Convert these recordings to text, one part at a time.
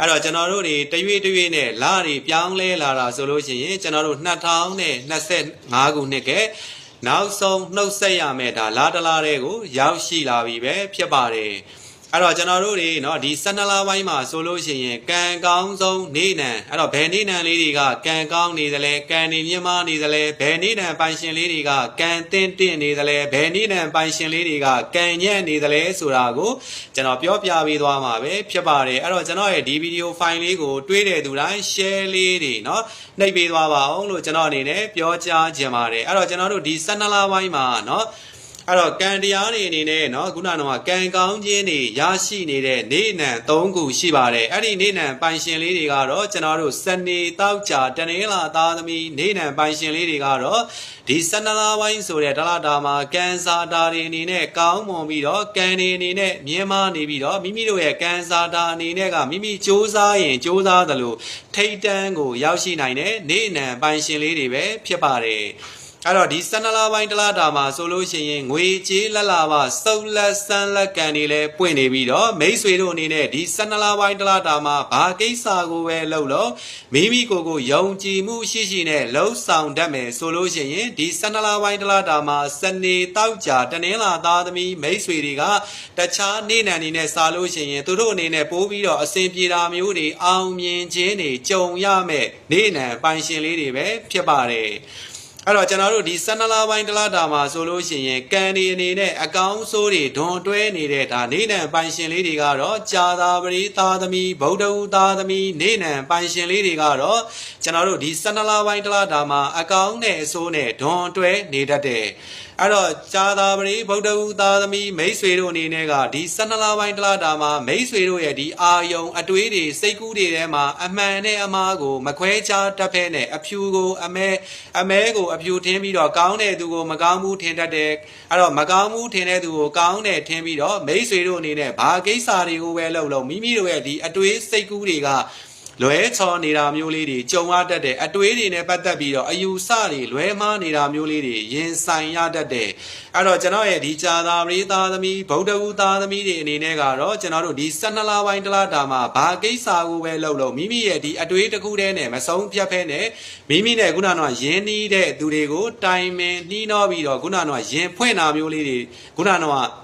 အဲ့တော့ကျွန်တော်တို့တွေတရွေ့တရွေ့နဲ့လာတွေပြောင်းလဲလာတာဆိုလို့ရှိရင်ကျွန်တော်တို့2025ခုနှစ်ကနောက်ဆုံးနှုတ်ဆက်ရမယ်ဒါလာတလားတွေကိုရောက်ရှိလာပြီပဲဖြစ်ပါတယ် အဲ့တော့ကျွန်တော်တို့တွေเนาะဒီ12လပိုင်းမှာဆိုလို့ရှိရင်ကံကောင်းဆုံးနေ့နံအဲ့တော့ဘယ်နေ့နံလေးတွေကကံကောင်းနေသလဲကံနေမြင့်မားနေသလဲဘယ်နေ့နံပိုင်ရှင်လေးတွေကကံတင်းတင့်နေသလဲဘယ်နေ့နံပိုင်ရှင်လေးတွေကကံညံ့နေသလဲဆိုတာကိုကျွန်တော်ပြောပြပေးသွားမှာပဲဖြစ်ပါတယ်အဲ့တော့ကျွန်တော်ရဲ့ဒီဗီဒီယိုဖိုင်လေးကိုတွေးတဲ့သူတိုင်း share လေးတွေเนาะနှိပ်ပေးသွားပါအောင်လို့ကျွန်တော်အနေနဲ့ပြောကြားခြင်းပါတယ်အဲ့တော့ကျွန်တော်တို့ဒီ12လပိုင်းမှာเนาะ အဲ့တော့ကံတရားတွေအနေနဲ့เนาะခုနကတော့ကံကောင်းခြင်းတွေရရှိနေတဲ့နေနံ၃ခုရှိပါတယ်အဲ့ဒီနေနံပိုင်ရှင်လေးတွေကတော့ကျွန်တော်တို့စနေတောက်ကြတနင်္လာသားသမီးနေနံပိုင်ရှင်လေးတွေကတော့ဒီစနလာဝိုင်းဆိုတဲ့ဒလတာမှာကံစာတာတွေအနေနဲ့ကောင်းမွန်ပြီးတော့ကံတွေအနေနဲ့မြင်မာနေပြီးတော့မိမိတို့ရဲ့ကံစာတာအနေနဲ့ကမိမိစ조사ရင်စ조사သလိုထိတ်တန်းကိုရောက်ရှိနိုင်တဲ့နေနံပိုင်ရှင်လေးတွေပဲဖြစ်ပါတယ် အဲ့တော့ဒီစနလာပိုင်းတလားတာမှာဆိုလို့ရှိရင်ငွေကြေးလက်လာပါစုပ်လက်ဆန်းလက်ကန်တွေလည်းပွင့်နေပြီးတော့မိတ်ဆွေတို့အနေနဲ့ဒီစနလာပိုင်းတလားတာမှာဘာကိစ္စကိုပဲလုပ်လို့မိမိကိုယ်ကိုယုံကြည်မှုရှိရှိနဲ့လှုပ်ဆောင်တတ်မယ်ဆိုလို့ရှိရင်ဒီစနလာပိုင်းတလားတာမှာစနေတောက်ကြတနင်္လာသားသမီးမိတ်ဆွေတွေကတခြားနေနံနေနဲ့စားလို့ရှိရင်သူတို့အနေနဲ့ပိုးပြီးတော့အစဉ်ပြေတာမျိုးတွေအောင်မြင်ခြင်းတွေကြုံရမယ်နေနံပိုင်ရှင်လေးတွေပဲဖြစ်ပါတယ် အဲ့တော့ကျွန်တော်တို့ဒီ12လပိုင်းတလားတာမှာဆိုလို့ရှိရင်ကံဒီအနေနဲ့အကောင်းဆိုးတွေဒွန်တွဲနေတဲ့ဒါနေနံပိုင်ရှင်လေးတွေကတော့ကြာသာပရိသာသမီဗုဒ္ဓဦးသာသမီနေနံပိုင်ရှင်လေးတွေကတော့ကျွန်တော်တို့ဒီ12လပိုင်းတလားတာမှာအကောင်းနဲ့အဆိုးနဲ့ဒွန်တွဲနေတတ်တယ်အဲ့တော့ကြာသာပရိဗုဒ္ဓဦးသာသမီမိတ်ဆွေတို့အနေနဲ့ကဒီ12လပိုင်းတလားတာမှာမိတ်ဆွေတို့ရဲ့ဒီအာယုံအတွေးတွေစိတ်ကူးတွေထဲမှာအမှန်နဲ့အမှားကိုမခွဲခြားတတ်ဖဲနဲ့အဖြူကိုအမဲအမဲကိုအဖြူထင်းပြီးတော့ကောင်းတဲ့သူကိုမကောင်းဘူးထင်တတ်တယ်အဲ့တော့မကောင်းဘူးထင်တဲ့သူကိုကောင်းတယ်ထင်ပြီးတော့မိတ်ဆွေတို့အနေနဲ့ဘာကိစ္စတွေကိုပဲလုပ်လို့မိမိတို့ရဲ့ဒီအတွေးစိတ်ကူးတွေက လွဲချော်နေတာမျိုးလေးတွေကြုံရတတ်တဲ့အတွေးတွေနဲ့ပတ်သက်ပြီးတော့အယူဆတွေလွဲမှားနေတာမျိုးလေးတွေရင်ဆိုင်ရတတ်တယ်အဲ့တော့ကျွန်တော်ရဲ့ဒီကြာသာပရိသားသမီးဗုဒ္ဓဦးသားသမီးတွေအနေနဲ့ကတော့ကျွန်တော်တို့ဒီ12လပိုင်းတလားတာမှာဘာကိစ္စကိုပဲလုပ်လို့မိမိရဲ့ဒီအတွေးတစ်ခုတည်းနဲ့မဆုံးဖြတ်ဖဲနဲ့မိမိနဲ့ခုနကတော့ယင်းနှီးတဲ့သူတွေကိုတိုင်ပင်နှီးနှောပြီးတော့ခုနကတော့ယင်ဖွင့်တာမျိုးလေးတွေခုနကတော့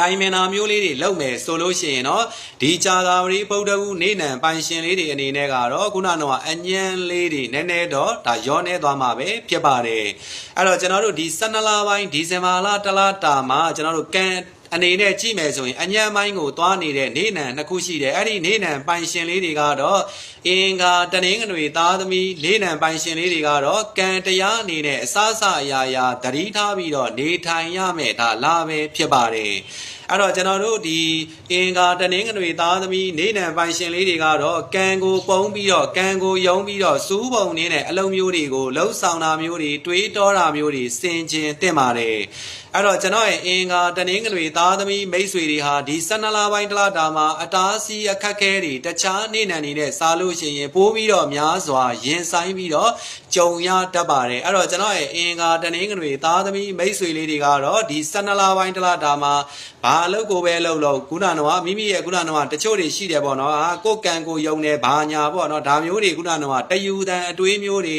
တိုင်မင်နာမျိုးလေးတွေလုပ်မယ်ဆိုလို့ရှိရင်တော့ဒီကြာသာဝရီဗုဒ္ဓဘူးနေနံပိုင်ရှင်လေးတွေအနေနဲ့ကတော့ခုနကအညံလေးတွေနည်းနည်းတော့ဒါရောနေသွားမှာပဲဖြစ်ပါတယ်အဲ့တော့ကျွန်တော်တို့ဒီ12လပိုင်းဒီဇင်ဘာလတလတာမှာကျွန်တော်တို့ကံ အနေနဲ့ကြည့်မယ်ဆိုရင်အညံပိုင်းကိုသွားနေတဲ့နေနံနှစ်ခုရှိတယ်အဲ့ဒီနေနံပိုင်ရှင်လေးတွေကတော့အင်္ဂါတနင်္ဂနွေသားသမီးလေးနံပိုင်ရှင်လေးတွေကတော့ကံတရားအနေနဲ့အစအစအရာရာသတိထားပြီးတော့နေထိုင်ရမယ်ဒါလာပဲဖြစ်ပါတယ် အဲ့တော့ကျွန်တော်တို့ဒီအင်္ဂါတနင်္ဂနွေသားသမီးနေနံပိုင်ရှင်လေးတွေကတော့ကံကိုပုံပြီးတော့ကံကိုယုံပြီးတော့စူးပုံနေတဲ့အလုံးမျိုးတွေကိုလှုပ်ဆောင်တာမျိုးတွေတွေးတောတာမျိုးတွေစင်ကျင်တင့်ပါတယ်အဲ့တော့ကျွန်တော်ရဲ့အင်္ဂါတနင်္ဂနွေသားသမီးမိတ်ဆွေတွေဟာဒီ12လပိုင်းတလားတာမှာအတားစီအခက်ခဲတွေတခြားနေနံနေနဲ့စားလို့ရှိရင်ပိုးပြီးတော့များစွာရင်ဆိုင်ပြီးတော့ကြုံရတတ်ပါတယ်အဲ့တော့ကျွန်တော်ရဲ့အင်္ဂါတနင်္ဂနွေသားသမီးမိတ်ဆွေလေးတွေကတော့ဒီ12လပိုင်းတလားတာမှာဘာအလုပ်ကိုပဲလုပ်လို့ခုနကတော့မိမိရဲ့ခုနကတော့တချို့တွေရှိတယ်ပေါ့နော်ဟာကိုယ်ကံကိုယုံနေဘာညာပေါ့နော်ဒါမျိုးတွေခုနကတော့တယူတန်အတွေးမျိုးတွေ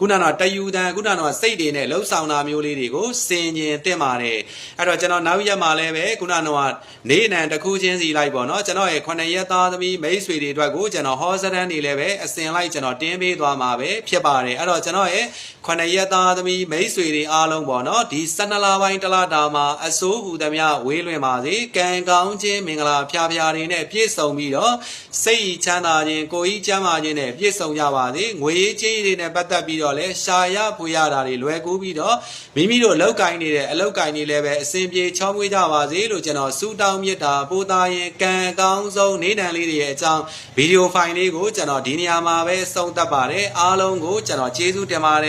ခုနကတော့တယူတန်ခုနကတော့စိတ်တွေနဲ့လှုပ်ဆောင်တာမျိုးလေးတွေကိုစင်ကျင်တင်ပါတယ်အဲ့တော့ကျွန်တော်နောက်ရက်မှာလည်းပဲခုနကတော့နေနံတစ်ခုချင်းစီလိုက်ပေါ့နော်ကျွန်တော်ရဲ့9ရက်သားသမီးမိတ်ဆွေတွေအတွက်ကိုကျွန်တော်ဟောစတန်းတွေလည်းပဲအစင်လိုက်ကျွန်တော်တင်းပေးသွားမှာပဲဖြစ်ပါတယ်အဲ့တော့ကျွန်တော်ရဲ့9ရက်သားသမီးမိတ်ဆွေတွေအားလုံးပေါ့နော်ဒီ12လပိုင်းတလတာမှာအစိုးဟူသမျှဝေးလွင်ပါစေကံကောင်းခြင်းမင်္ဂလာဖျားဖျားတွေနဲ့ပြည့်စုံပြီးတော့စိတ်ဤချမ်းသာခြင်းကိုယ်ဤကျမ်းမာခြင်းနဲ့ပြည့်စုံကြပါစေငွေရေးကြေးတွေနဲ့ပတ်သက်ပြီးတော့လည်းရှာရဖွေရတာတွေလွယ်ကူပြီးတော့မိမိတို့လောက်ကင်နေတဲ့အလောက်ကင်နေလည်းပဲအစဉ်ပြေချောင်းမွေးကြပါစေလို့ကျွန်တော်ဆုတောင်းမြတ်တာပို့သားရင်ကံကောင်းဆုံးနေတန်လေးတွေရဲ့အကြောင်းဗီဒီယိုဖိုင်လေးကိုကျွန်တော်ဒီနေရာမှာပဲဆုံးသက်ပါတယ်အားလုံးကိုကျွန်တော်ကျေးဇူးတင်ပါတယ်